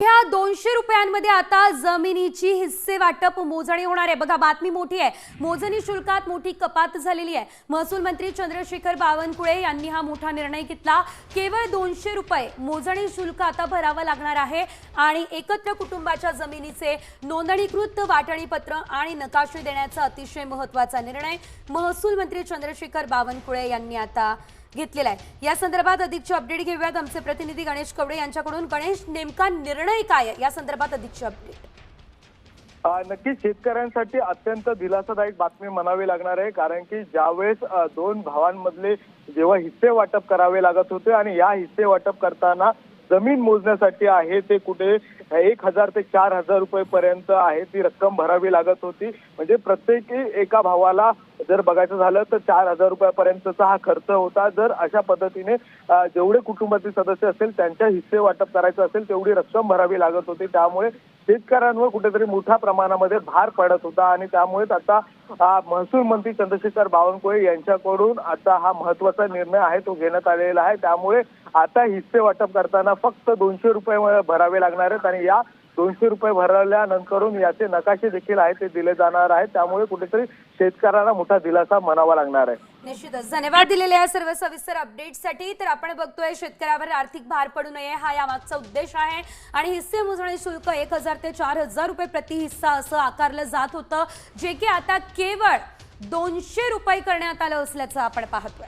ह्या दोनशे रुपयांमध्ये आता जमिनीची हिस्से वाटप मोजणी होणार आहे. बघा बातमी मोठी आहे. मोजणी शुल्कात मोठी कपात झालेली आहे. महसूल मंत्री चंद्रशेखर बावनकुळे यांनी हा मोठा निर्णय घेतला. केवळ दोनशे रुपये मोजणी शुल्क आता भरावं लागणार आहे आणि एकत्र कुटुंबाच्या जमिनीचे नोंदणीकृत वाटणीपत्र आणि नकाशे देण्याचा अतिशय महत्त्वाचा निर्णय महसूल मंत्री चंद्रशेखर बावनकुळे यांनी आता घेतलेला आहे. या संदर्भात अधिकची अपडेट घेऊयात. आमचे प्रतिनिधी गणेश कवडे यांच्याकडून. गणेश नेमका निर्णय काय आहे? या संदर्भात अधिकची अपडेट नक्की नक्कीच शेतकऱ्यांसाठी अत्यंत दिलासादायक बातमी म्हणावी लागणार आहे. कारण की ज्यावेळेस दोन भावांमधले जेव्हा हिस्से वाटप करावे लागत होते आणि या हिस्से वाटप करताना जमीन मोजण्यासाठी आहे ते कुठे? एक हजार ते चार हजार रुपये पर्यंत आहे ती रक्कम भरावी लागत होती. म्हणजे प्रत्येकी एका भावाला जर बघायचं झालं तर चार हजार रुपयापर्यंतचा हा खर्च होता. जर अशा पद्धतीने जेवढे कुटुंबातील सदस्य असेल त्यांच्या हिस्से वाटप करायचं असेल तेवढी रक्कम भरावी लागत होती. त्यामुळे शेतकऱ्यांवर कुठेतरी मोठ्या प्रमाणामध्ये भार पडत होता आणि त्यामुळेच आता महसूल मंत्री चंद्रशेखर बावनकुळे यांच्याकडून आता हा महत्त्वाचा निर्णय आहे तो घेण्यात आलेला आहे. त्यामुळे आता हिस्से वाटप करताना फक्त दोनशे रुपये भरावे लागणार आहेत आणि या दोनशे रुपये भरल्यानंतरून याचे नकाशे देखील आहेत ते दिले जाणार आहेत. त्यामुळे कुठेतरी शेतकऱ्यांना मोठा दिलासा म्हणावा लागणार आहे. निश्चितच. धन्यवाद दिलेल्या या सर्व सविस्तर अपडेटसाठी तर आपण बघतोय शेतकऱ्यावर आर्थिक भार पडू नये हा यामागचा उद्देश आहे. आणि हिस्से मोजणी शुल्क एक हजार ते चार हजार रुपये प्रति हिस्सा असं आकारलं जात होतं जे की आता केवळ दोनशे रुपये करण्यात आलं असल्याचं आपण पाहतोय.